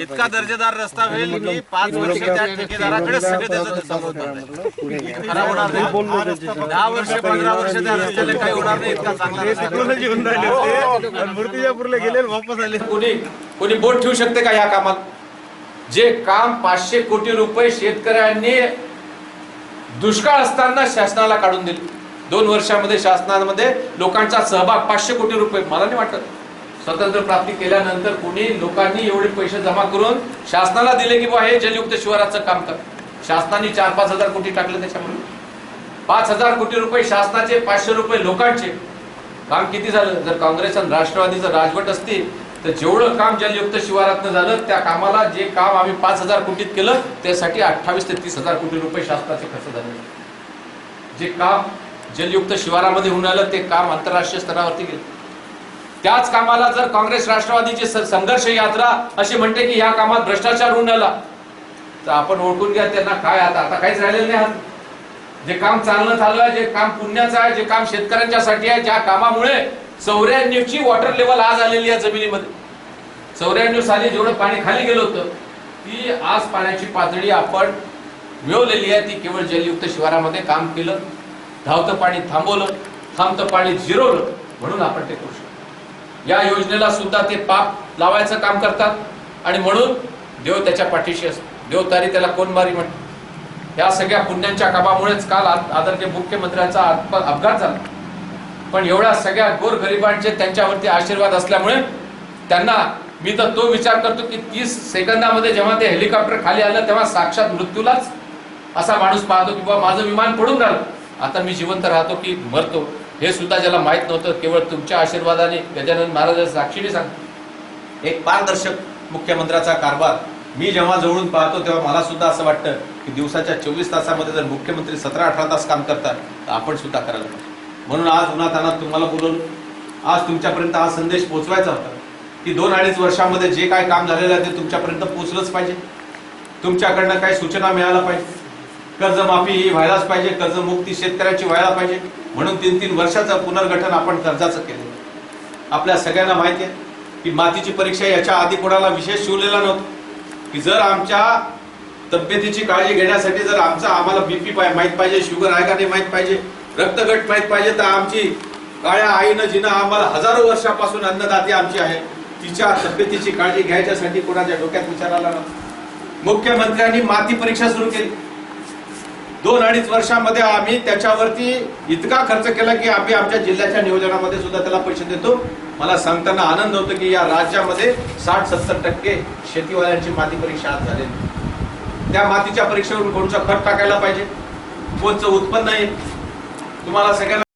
इतका दर्जेदार रस्ता होईल की पाच वर्ष त्या ठेकेदाराकडे सगळे त्याचं समजणार नाही खराब होणार नाही. दहा वर्ष पंधरा वर्ष त्या रस्त्याला काही होणार नाही इतका चांगला रस्ता. मूर्तिजापूरला गेले वापस आले. कोणी कोणी बोट ठेवू शकते का या कामात जे काम पाचशे कोटी रुपये शेतकऱ्यांनी दुष्काळ असताना शासनाला काढून दिले. दोन वर्षामध्ये शासनामध्ये लोकांचा सहभाग पाचशे कोटी रुपये. मला नाही वाटत. स्वतंत्र प्राप्ती केल्यानंतर कोणी लोकांनी एवढे पैसे जमा करून शासनाला दिले की बा हे जलयुक्त शिवाराचं काम कर. शासनाने चार पाच हजार कोटी टाकले त्याच्यामध्ये पाच हजार कोटी रुपये शासनाचे पाचशे रुपये लोकांचे. काम किती झालं? जर काँग्रेस आणि राष्ट्रवादीचं राजवट असते तर जेवढं काम जलयुक्त शिवारातनं झालं त्या कामाला जे काम आम्ही पाच हजार कोटीत केलं त्यासाठी अठ्ठावीस ते तीस हजार कोटी रुपये शासनाचे खर्च झाले. जे काम जलयुक्त शिवारामध्ये होऊन आलं ते काम आंतरराष्ट्रीय स्तरावरती गेलं. त्याच कामाला जर काँग्रेस राष्ट्रवादीची संघर्ष यात्रा अशी म्हणते की या कामात भ्रष्टाचार होऊन आला तर आपण ओळखून घ्या त्यांना काय आता आता काहीच राहिलेलं नाही जे काम चालणं चालू आहे जे काम पुण्याचं आहे जे काम शेतकऱ्यांच्यासाठी आहे ज्या कामामुळे चौऱ्याण्णवची वॉटर लेवल आज आलेली आहे जमिनीमध्ये. चौऱ्याण्णव साली जेवढं पाणी खाली गेलं होतं ती आज पाण्याची पातळी आपण मिळवलेली आहे. ती केवळ जलयुक्त शिवारामध्ये काम केलं धावतं पाणी थांबवलं थांबतं पाणी झिरवलं म्हणून आपण ते करू शकतो. या योजनेला सुद्धा ते पाप लावायचं काम करतात. आणि म्हणून देव त्याच्या पाठीशी असतो. देव तारी त्याला कोण मारी म्हणतो या सगळ्या पुण्यांच्या कामामुळेच काल आदरणीय मुख्यमंत्र्यांचा अपघात झाला. पण एवढ्या सगळ्या गोरगरिबांचे त्यांच्यावरती आशीर्वाद असल्यामुळे त्यांना मी तर तो विचार करतो की तीस सेकंदामध्ये जेव्हा ते हेलिकॉप्टर खाली आलं तेव्हा साक्षात मृत्यूलाच असा माणूस पाहतो की बाबा माझं विमान पडून राहिलं. आता मी जिवंत राहतो की मरतो. हे सुद्धा ज्याला माहीत नव्हतं केवळ तुमच्या आशीर्वादाने गजानन महाराजांच्या साक्षीने सांग एक पारदर्शक मुख्यमंत्र्याचा कारभार मी जेव्हा जवळून पाहतो तेव्हा मला सुद्धा असं वाटतं की दिवसाच्या चोवीस तासामध्ये जर मुख्यमंत्री सतरा अठरा तास काम करतात तर आपण सुद्धा करायला पाहिजे. म्हणून आज उन्हात तुम्हाला बोलवलं आज तुमच्यापर्यंत हा संदेश पोचवायचा होता की दोन अडीच वर्षामध्ये जे काय काम झालेलं आहे ते तुमच्यापर्यंत पोचलंच पाहिजे. तुमच्याकडनं काही सूचना मिळायला पाहिजे. कर्जमाफी ही व्हायलाच पाहिजे कर्जमुक्ती शेतकऱ्याची व्हायला पाहिजे. म्हणून तीन तीन वर्षाचं पुनर्गठन आपण कर्जाचं केलं. आपल्या सगळ्यांना माहिती आहे की मातीची परीक्षा याच्या आधी कोणाला विशेष शिवलेला नव्हतं. की जर आमच्या तब्येतीची काळजी घेण्यासाठी जर आमचा आम्हाला बीपी माहीत पाहिजे शुगर आहे का नाही माहीत पाहिजे रक्तगट माहीत पाहिजे तर आमची काळ्या आईनं जिनं आम्हाला हजारो वर्षापासून अन्नदाती आमची आहे तिच्या तब्येतीची काळजी घ्यायच्यासाठी कोणाच्या डोक्यात विचार आला मुख्यमंत्र्यांनी माती परीक्षा सुरू केली. दोन अडीच वर्षामध्ये आम्ही त्याच्यावरती इतका खर्च केला की आम्ही आमच्या जिल्ह्याच्या नियोजनामध्ये सुद्धा त्याला पैसे देतो. मला सांगताना आनंद होतो की या राज्यामध्ये साठ सत्तर टक्के शेतीवाल्यांची माती परीक्षा आज झालेली त्या मातीच्या परीक्षेवरून कोणचं खत टाकायला पाहिजे? कोणचं उत्पन्न येईल? तुम्हाला सगळ्यांना